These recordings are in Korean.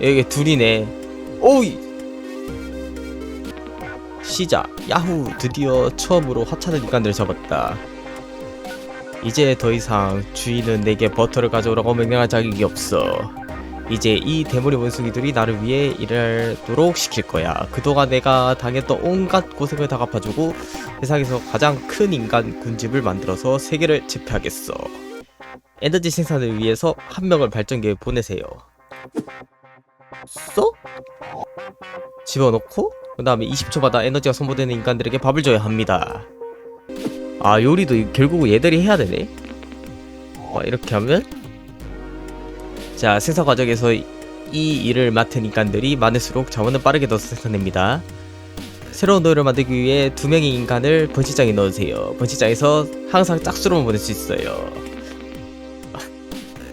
여기 둘이네. 오이! 시작. 야후. 드디어 처음으로 하찮은 인간들을 잡았다. 이제 더 이상 주인은 내게 버터를 가져오라고 명령할 자격이 없어. 이제 이 대머리 원숭이들이 나를 위해 일하도록 시킬 거야. 그동안 내가 당했던 온갖 고생을 다 갚아주고 세상에서 가장 큰 인간 군집을 만들어서 세계를 제패하겠어. 에너지 생산을 위해서 한 명을 발전기에 보내세요. 써? 집어넣고? 그 다음에 20초마다 에너지가 소모되는 인간들에게 밥을 줘야 합니다. 아 요리도 결국 얘들이 해야 되네. 어, 이렇게 하면? 자 생산 과정에서 이 일을 맡은 인간들이 많을수록 자원은 빠르게 더 생산됩니다. 새로운 노예를 만들기 위해 두 명의 인간을 번식장에 넣으세요. 번식장에서 항상 짝수로만 보낼 수 있어요.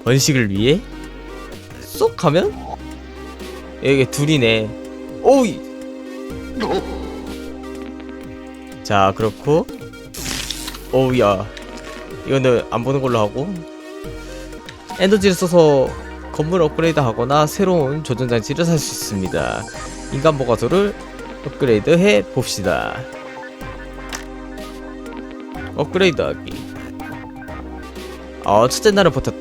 번식을 위해? 쏙 하면 여기 둘이네. 오이! 자 그렇고. 오우야. 이거는 안 보는 걸로 하고. 에너지를 써서 건물 업그레이드 하거나 새로운 조전 장치를 살 수 있습니다. 인간 보관소를 업그레이드 해 봅시다. 업그레이드 하기. 어 첫째 날은 버텨,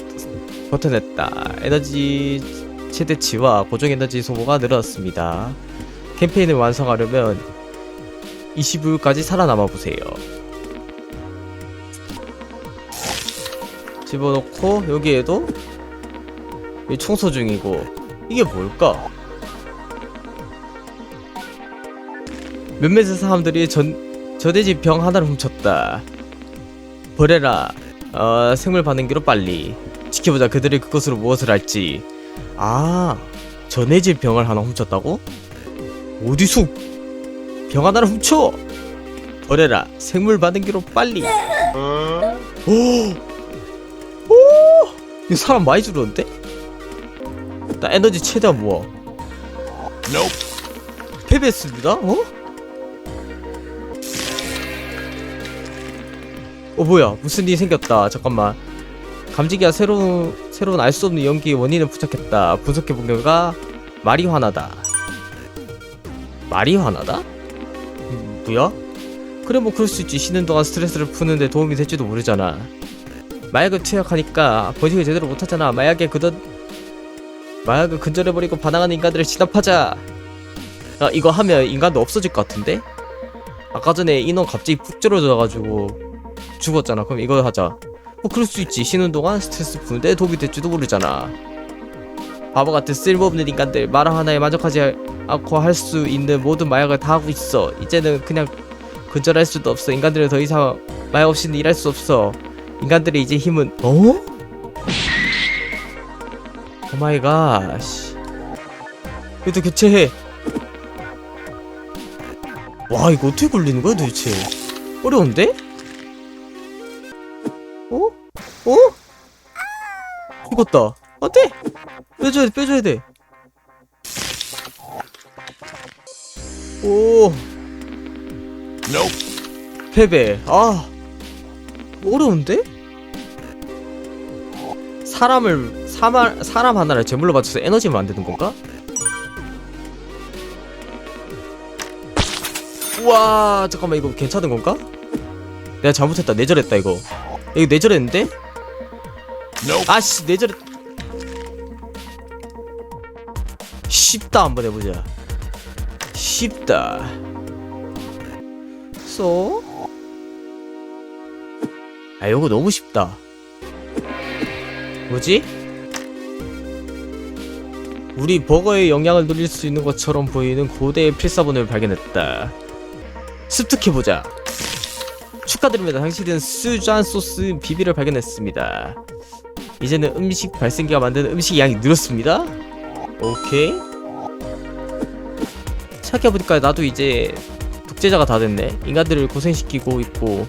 버텨냈다. 에너지 최대치와 고정 에너지 소모가 늘어났습니다 캠페인을 완성하려면 20일까지 살아남아 보세요. 집어넣고 여기에도 여기 청소 중이고 이게 뭘까? 몇몇의 사람들이 전 저대지 병 하나를 훔쳤다. 버려라. 어, 생물 반응기로 빨리 지켜보자. 그들이 그것으로 무엇을 할지. 아, 전해질 병을 하나 훔쳤다고? 어디서 병 하나를 훔쳐 버려라 생물 반응기로 빨리 오! 오! 이거 사람 많이 줄었는데? 나 에너지 최대한 모아 패배했습니다 어? 어 뭐야 무슨 일이 생겼다 잠깐만 감지기가 새로운 새로운 알 수 없는 연기의 원인을 포착했다. 분석해 본 결과 마리화나다. 마리화나다? 음, 뭐야? 그래 뭐 그럴 수 있지. 쉬는 동안 스트레스를 푸는데 도움이 될지도 모르잖아. 마약을 투약하니까 번식을 제대로 못하잖아. 마약에 그던 마약을 근절해버리고 반항하는 인간들을 진압하자. 아 이거 하면 인간도 없어질 것 같은데? 아까 전에 인원 갑자기 푹 줄어져가지고 죽었잖아. 그럼 이거 하자 뭐 그럴 수 있지 쉬는 동안 스트레스 푸는데 도움이 될지도 모르잖아 바보 같은 쓸모없는 인간들 마라 하나에 만족하지 않고 할 수 있는 모든 마약을 다 하고 있어. 이제는 그냥 근절할 수도 없어. 인간들은 더 이상 마약 없이는 일할 수 없어. 인간들의 이제 힘은 어? 오마이갓. 이것도 교체해. 와 이거 어떻게 굴리는 거야 도대체? 어려운데? 어? 죽었다. 안 돼. 빼줘야 돼, 빼줘야 돼. 오. 패배. 아. 어려운데? 사람을 사람 사람 하나를 제물로 바쳐서 에너지 만드는 건가? 우와 잠깐만 이거 괜찮은 건가? 내가 잘못했다 내절했다 이거 이거 내절했는데? 아씨 내절했 쉽다 한번 해보자. 쉽다. 쏘? 아 요거 너무 쉽다. 뭐지? 우리 버거의 영향을 누릴 수 있는 것처럼 보이는 고대의 필사본을 발견했다. 습득해보자. 축하드립니다. 당신은 스잔 소스 비비를 발견했습니다 이제는 음식 발생기가 만드는 음식 양이 늘었습니다 오케이 생각해보니까 나도 이제 독재자가 다 됐네 인간들을 고생시키고 있고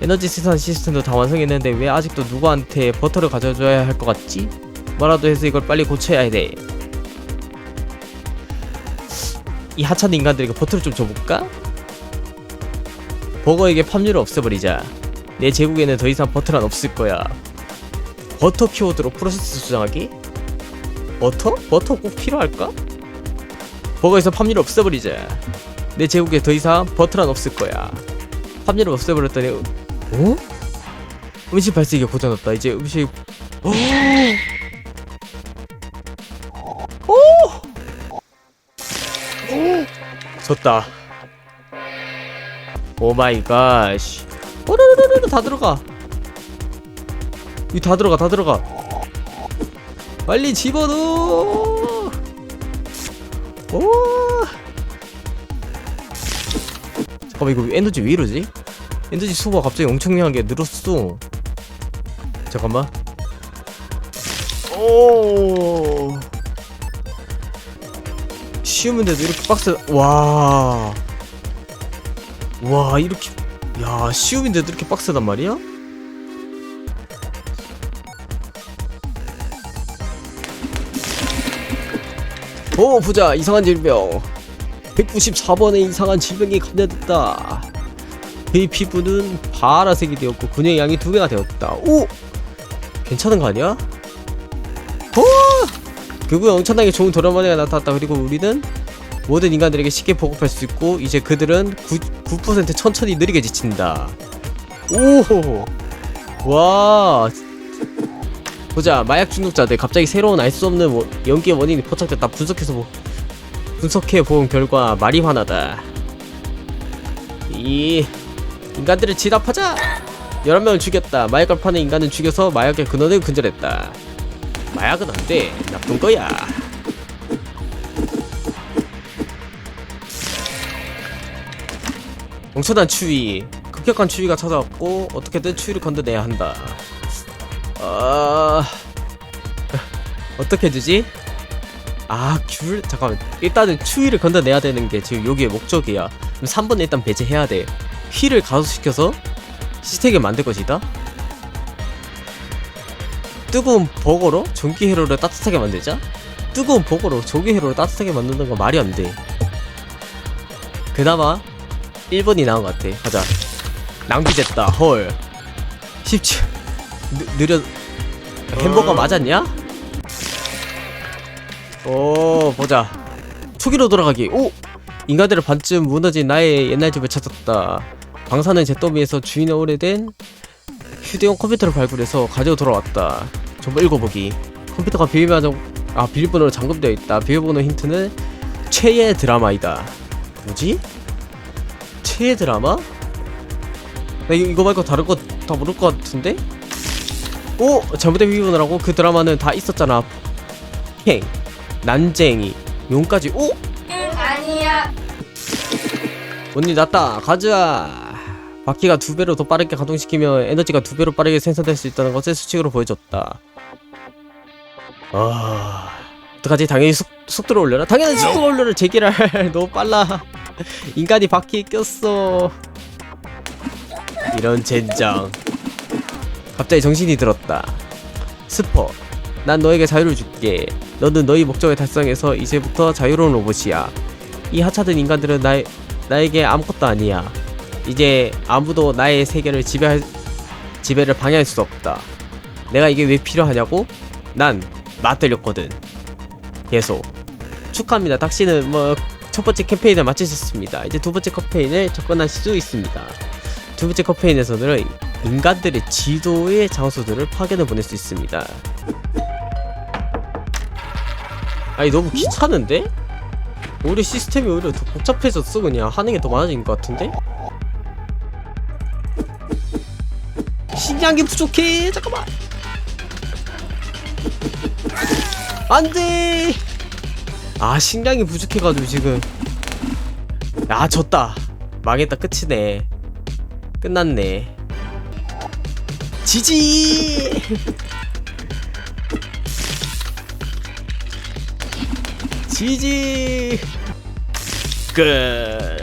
에너지 생산 시스템도 다 완성했는데 왜 아직도 누구한테 버터를 가져줘야 할 것 같지? 뭐라도 해서 이걸 빨리 고쳐야 돼. 이 하찮은 인간들에게 버터를 좀 줘볼까? 버거에게 팜유를 없애버리자. 내 제국에는 더 이상 버터란 없을 거야. 버터 키워드로 프로세스 조정하기? 버터? 버터 꼭 필요할까? 버거에서 팝률 없애버리자 내 제국에 더 이상 버터란 없을 거야 팝률을 없애버렸더니 어? 음식 발색이 고장났다 이제 음식 오! 오! 졌다 오 마이 갓 오르르르르 다 들어가 이 다 들어가 다 들어가 빨리 집어넣어 오 잠깐만 이거 에너지 왜 이러지? 에너지 수가 갑자기 엄청나게 늘었어 잠깐만 오 쉬우면데도 이렇게 빡세 와. 와 이렇게 야 쉬움인데도 이렇게 빡세단 말이야? 오 보자 이상한 질병. 194번의 이상한 질병이 감염됐다. 그의 피부는 파란색이 되었고 근육의 양이 두 배가 되었다. 오! 괜찮은 거 아니야? 오! 그분 엄청나게 좋은 도라마니가 나타났다. 그리고 우리는 모든 인간들에게 쉽게 보급할 수 있고 이제 그들은 9, 9% 천천히 느리게 지친다. 오와 보자. 마약 중독자들 갑자기 새로운 알 수 없는 원- 연기의 원인이 포착됐다. 분석해서 보, 분석해 본 결과 마리화나다. 이 인간들을 진압하자! 11명을 죽였다. 마약을 파는 인간은 죽여서 마약의 근원을 근절했다. 마약은 안돼. 나쁜 거야. 엄청난 추위. 급격한 추위가 찾아왔고 어떻게든 추위를 건져내야 한다 아... 어떻게 해주지? 아, 귤 잠깐만. 일단은 추위를 건져내야 되는 게 지금 여기의 목적이야. 그럼 3번 일단 배제해야 돼. 휘를 가속시켜서 시스템을 만들 것이다. 뜨거운 버거로 전기 회로를 따뜻하게 만들자. 뜨거운 버거로 전기 회로를 따뜻하게 만드는 건 말이 안 돼. 그나마 1번이 나은 것 같아. 가자. 낭비됐다. 헐. 쉽지. 느, 느려. 햄버거 맞았냐? 오 보자 초기로 돌아가기 오 인간들을 반쯤 무너진 나의 옛날 집을 찾았다 방사능 잿더미에서 주인의 오래된 휴대용 컴퓨터를 발굴해서 가지고 돌아왔다 정보 읽어보기 컴퓨터가 비밀번호 아 비밀번호로 잠금되어 있다 비밀번호 힌트는 최애 드라마이다 뭐지? 최애 드라마? 나 이거, 이거 말고 다른 거 다 모를 것 같은데? 오! 잘못된 비밀번호라고? 그 드라마는 다 있었잖아. 행 난쟁이 용까지. 오! 아니야. 언니 났다. 가자. 바퀴가 두 배로 더 빠르게 가동시키면 에너지가 두 배로 빠르게 생산될 수 있다는 것을 수칙으로 보여줬다. 아 어떡하지? 당연히 속, 속도를 올려라? 당연히 속도를 올려라. 제기랄. 너무 빨라. 인간이 바퀴에 꼈어. 이런 젠장 갑자기 정신이 들었다. 스퍼 난 너에게 자유를 줄게. 너는 너희 목적을 달성해서 이제부터 자유로운 로봇이야. 이 하찮은 인간들은 나, 나에게 아무것도 아니야. 이제 아무도 나의 세계를 지배할 지배를 방해할 수 없다. 내가 이게 왜 필요하냐고? 난 맞들렸거든. 계속. 축하합니다. 당신은 뭐첫 번째 캠페인을 마치셨습니다. 이제 두 번째 캠페인을 접근하실 수 있습니다. 두 번째 캠페인에서는 인간들의 지도의 장소들을 파견을 보낼 수 있습니다. 아니 너무 귀찮은데? 오히려 시스템이 오히려 더 복잡해졌어 그냥. 하는 게 더 많아진 것 같은데? 식량이 부족해. 잠깐만. 안돼! 아 식량이 부족해가지고 지금. 아 졌다. 망했다. 끝이네. 끝났네 지지. 지지. 끝